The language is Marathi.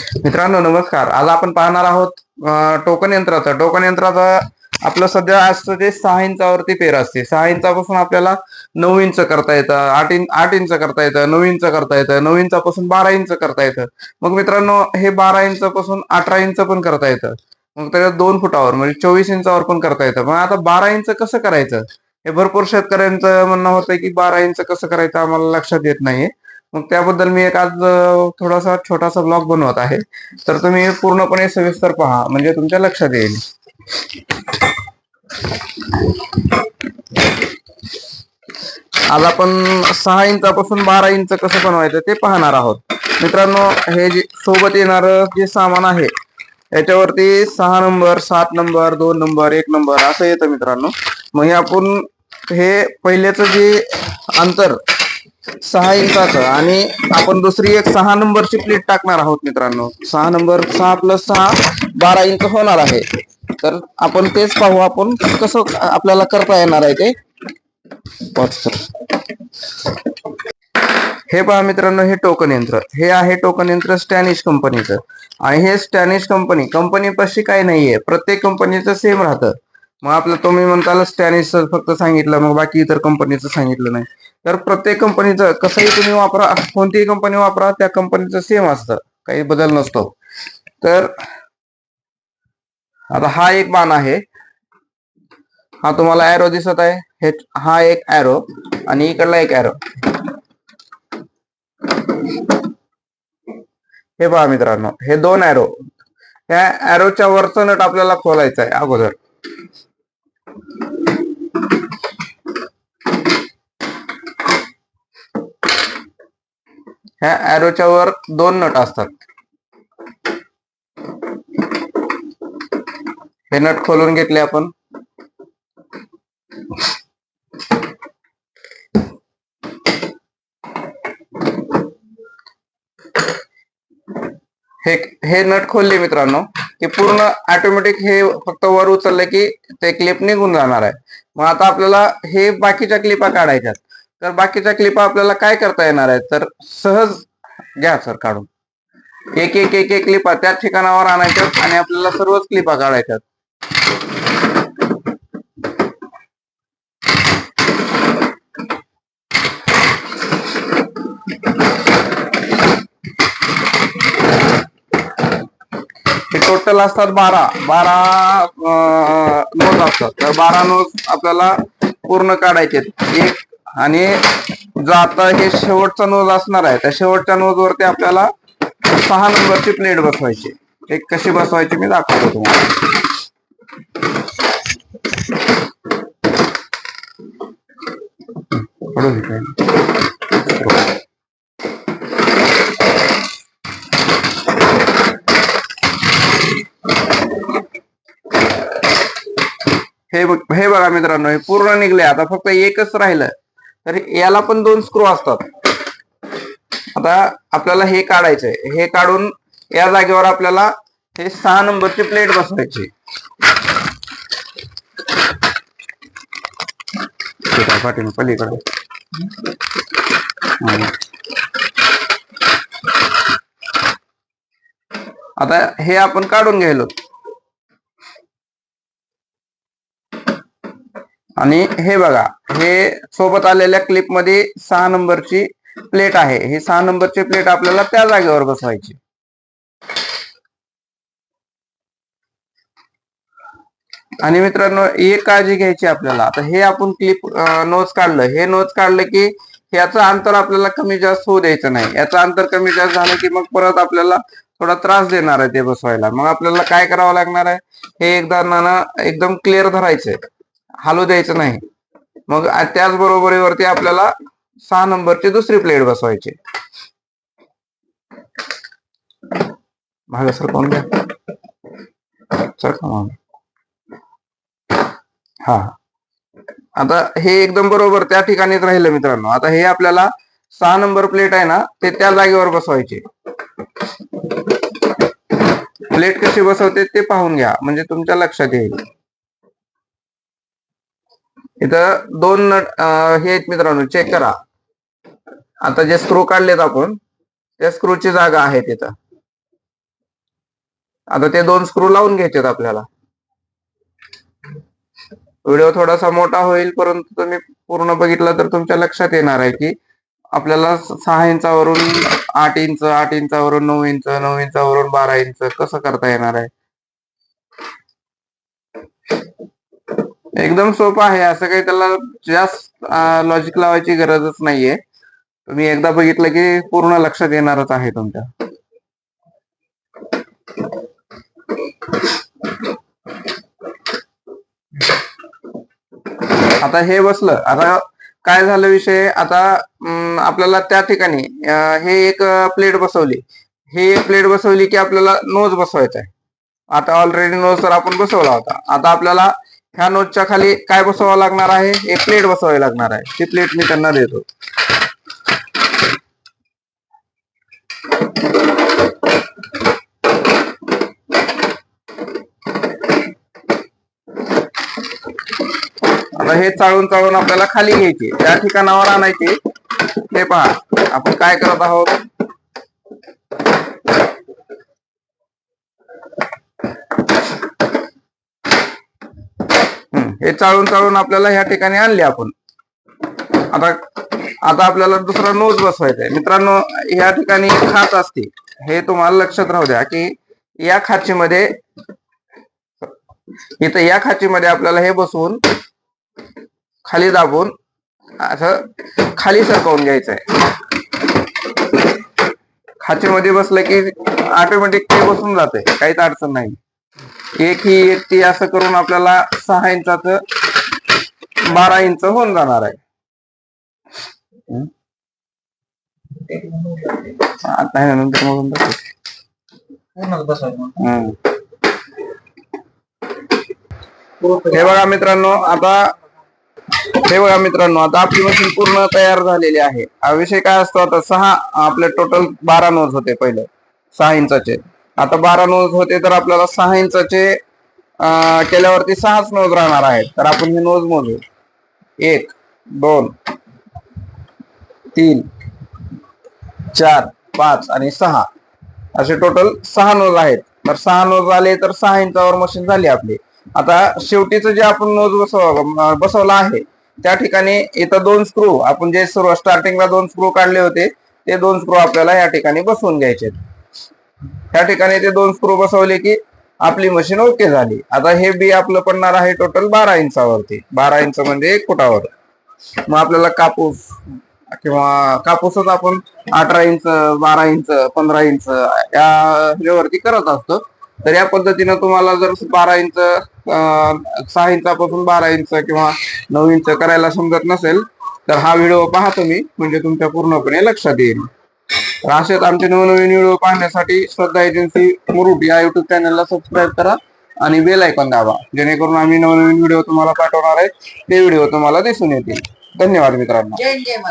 मित्रांनो नमस्कार. आज आपण पाहणार आहोत टोकन यंत्राचं. टोकन यंत्राचं आपलं सध्या असतं ते सहा इंचावरती पेर असते. सहा इंचापासून आपल्याला नऊ इंच करता येतं आठ इंच आठ इंच करता येतं नऊ इंच करता येतं नऊ इंचापासून बारा इंच करता येतं. मग मित्रांनो हे बारा इंचापासून अठरा इंच पण करता येतं. मग त्याच्यात दोन फुटावर म्हणजे चोवीस इंचावर पण करता येतं. मग आता बारा इंच कसं करायचं? हे भरपूर शेतकऱ्यांचं म्हणणं होतं की बारा इंच कसं करायचं आम्हाला लक्षात येत नाहीये. मग त्याबद्दल मी एक आज थोडासा छोटासा ब्लॉग बनवत आहे. तर तुम्ही पूर्णपणे सविस्तर पहा म्हणजे तुमच्या लक्षात येईल. आज आपण सहा इंचापासून बारा इंच कसं बनवायचं ते पाहणार आहोत. मित्रांनो हे जे सोबत येणार जे सामान आहे याच्यावरती सहा नंबर सात नंबर दोन नंबर एक नंबर असं येतं मित्रांनो. मग हे आपण हे पहिल्याचं जे अंतर सहा इंचाचं आणि आपण दुसरी एक सहा नंबरची प्लेट टाकणार आहोत मित्रांनो. सहा नंबर सहा प्लस सहा बारा इंच होणार आहे. तर आपण तेच पाहू आपण कसं आपल्याला करता येणार आहे ते. हे पहा मित्रांनो हे टोकन यंत्र. हे आहे टोकन यंत्र स्टॅनिश कंपनीचं आणि हे स्टॅनिश कंपनी कंपनी पशी काही नाहीये. प्रत्येक कंपनीचं सेम राहतं. मग आपलं तुम्ही म्हणताल स्टॅनिश फक्त सांगितलं मग बाकी इतर कंपनीचं सांगितलं नाही. तर प्रत्येक कंपनीचं कसंही तुम्ही वापरा कोणतीही कंपनी वापरा त्या कंपनीचं सेम असतं काही बदल नसतो. तर आता हा एक बाण आहे. हा तुम्हाला ॲरो दिसत आहे. हे हा एक ॲरो आणि इकडला एक ॲरो हे पहा मित्रांनो हे दोन ॲरो ह्या ॲरोच्या वरचं नट आपल्याला खोलायचं आहे अगोदर. ह्या ॲरोच्या वर दोन नट असतात. हे नट खोलून घेतले आपण. हे हे नट खोलले मित्रांनो. की पूर्ण ऑटोमॅटिक हे फक्त वर उचललं की ते क्लिप निघून जाणार आहे. मग आता आपल्याला हे बाकीच्या क्लिपा काढायच्यात. तर बाकीच्या क्लिपा आपल्याला काय करता येणार आहे तर सहज घ्या सर काढून. एक एक एक एक क्लिपा त्याच ठिकाणावर आणायच्यात आणि आपल्याला सर्वच क्लिपा काढायच्यात हे टोटल असतात बारा. बारा नोट असतात. तर बारा नोट आपल्याला पूर्ण काढायचे एक आणि जो आता हे शेवटचा नोज असणार आहे त्या शेवटच्या नोज वरती आपल्याला सहा नंबरची प्लेट बसवायची एक कशी बसवायची मी दाखवतो तुम्हाला. हे बघा मित्रांनो हे पूर्ण निघले आता फक्त एकच राहिलं तर याला पण दोन स्क्रू असतात. आता आपल्याला हे काढायचंय. हे काढून या जागेवर आपल्याला हे सहा नंबरची प्लेट बसवायची. ठीक पलीकडे? आता हे आपण काढून घ्यायलो. आणि हे बघा हे सोबत आलेल्या क्लिपमध्ये सहा नंबरची प्लेट आहे. ही सहा नंबरची प्लेट आपल्याला त्या जागेवर बसवायची. आणि मित्रांनो एक काळजी घ्यायची आपल्याला. आता हे आपण क्लिप नोच काढलं. हे नोच काढलं की याचं अंतर आपल्याला कमी जास्त होऊ द्यायचं नाही. याचं अंतर कमी जास्त झालं की मग परत आपल्याला थोडा त्रास देणार आहे ते बसवायला. मग आपल्याला काय करावं लागणार आहे? हे एकदा नाना एकदम क्लिअर धरायचंय. हालू द्यायचं नाही. मग त्याच बरोबरीवरती आपल्याला सहा नंबरची दुसरी प्लेट बसवायची. मागे सर कोण घ्या हा. आता हे एकदम बरोबर त्या ठिकाणीच राहिलं मित्रांनो. आता हे आपल्याला सहा नंबर प्लेट आहे ना ते त्या जागेवर बसवायचे. प्लेट कशी बसवते ते पाहून घ्या. म्हणजे तुमच्या लक्षात येईल. इथं दोन नट हे आहेत मित्रांनो चेक करा. आता जे स्क्रू काढलेत आपण त्या स्क्रूची जागा आहे तिथं. आता ते दोन स्क्रू लावून घ्यायचेत आपल्याला. व्हिडिओ थोडासा मोठा होईल परंतु तुम्ही पूर्ण बघितला तर तुमच्या लक्षात येणार आहे की आपल्याला सहा इंचावरून आठ इंच आठ इंचावरून नऊ इंच नऊ इंचावरून बारा इंच कसं करता येणार आहे? एकदम सोपं आहे. असं काही त्याला जास्त लॉजिक लावायची गरजच नाहीये. तुम्ही एकदा बघितलं की पूर्ण लक्षात येणारच आहे तुमच्या. आता हे बसलं. आता काय झालं विषय? आता आपल्याला त्या ठिकाणी हे एक प्लेट बसवली. हे प्लेट बसवली की आपल्याला नोज बसवायचा आहे आता ऑलरेडी नोज तर आपण बसवला होता. आता आपल्याला ह्या नोजच्या खाली काय बसवावं लागणार आहे? एक प्लेट बसवावी लागणार आहे. ती प्लेट मी त्यांना देतो. आता हे चाळून चाळून आपल्याला खाली घ्यायचे. त्या ठिकाणावर आणायचे. हे पहा आपण काय करत आहोत? हे चाळून चाळून आपल्याला ह्या ठिकाणी आणले आपण. आता आता आपल्याला दुसरा नोज बसवायचा आहे मित्रांनो या ठिकाणी खाच असते हे तुम्हाला लक्षात राहू द्या की या खाचीमध्ये इथं या खाचीमध्ये आपल्याला हे बसवून खाली दाबून असं खाली सरकवून घ्यायचं आहे खाचीमध्ये बसलं की ऑटोमॅटिक ते बसून जाते काहीच अडचण नाही एक ही एक ती असं करून आपल्याला सहा इंचाच बारा इंच होऊन जाणार आहे. आता नंतर मग. हे बघा मित्रांनो आता हे बघा मित्रांनो आता आपली मशीन पूर्ण तयार झालेली आहे. हा विषय काय असतो आता? सहा आपले टोटल बारा नोज होते पहिले. सहा इंचाचे. आता बारा नोज होते तर आपल्याला सहा इंचाचे केल्यावरती सहाच नोज राहणार आहेत. तर आपण हे नोज मोजू. एक दोन तीन चार पाच आणि सहा. असे टोटल सहा नोज आहेत. तर सहा नोज आले तर सहा इंचावर मशीन झाली आपली. आता शेवटीचं जे आपण नोज बसव बसवला आहे त्या ठिकाणी इथं दोन स्क्रू आपण जे सुरू स्टार्टिंगला दोन स्क्रू काढले होते ते दोन स्क्रू आपल्याला या ठिकाणी बसवून घ्यायचे त्या ठिकाणी ते दोन स्क्रू बसवले की आपली मशीन ओके झाली. आता हे बी आपलं पडणार आहे टोटल बारा इंचावरती. बारा इंच म्हणजे एक फुटावर. मग आपल्याला कापूस किंवा कापूसच आपण अठरा इंच बारा इंच पंधरा इंच या ह्याच्यावरती करत असतो. तर या पद्धतीनं तुम्हाला जर बारा इंच सहा इंचापासून बारा इंच किंवा नऊ इंच करायला समजत नसेल तर हा व्हिडिओ पहा तुम्ही. म्हणजे तुमच्या पूर्णपणे लक्षात येईल. तर असेच आमचे नवनवीन व्हिडिओ पाहण्यासाठी श्रद्धा एजन्सी मुरुड या युट्यूब चॅनलला सबस्क्राईब करा आणि बेल आयकॉन दाबा. जेणेकरून आम्ही नवनवीन व्हिडिओ तुम्हाला पाठवणार आहे. ते व्हिडिओ तुम्हाला दिसून येतील. धन्यवाद मित्रांनो.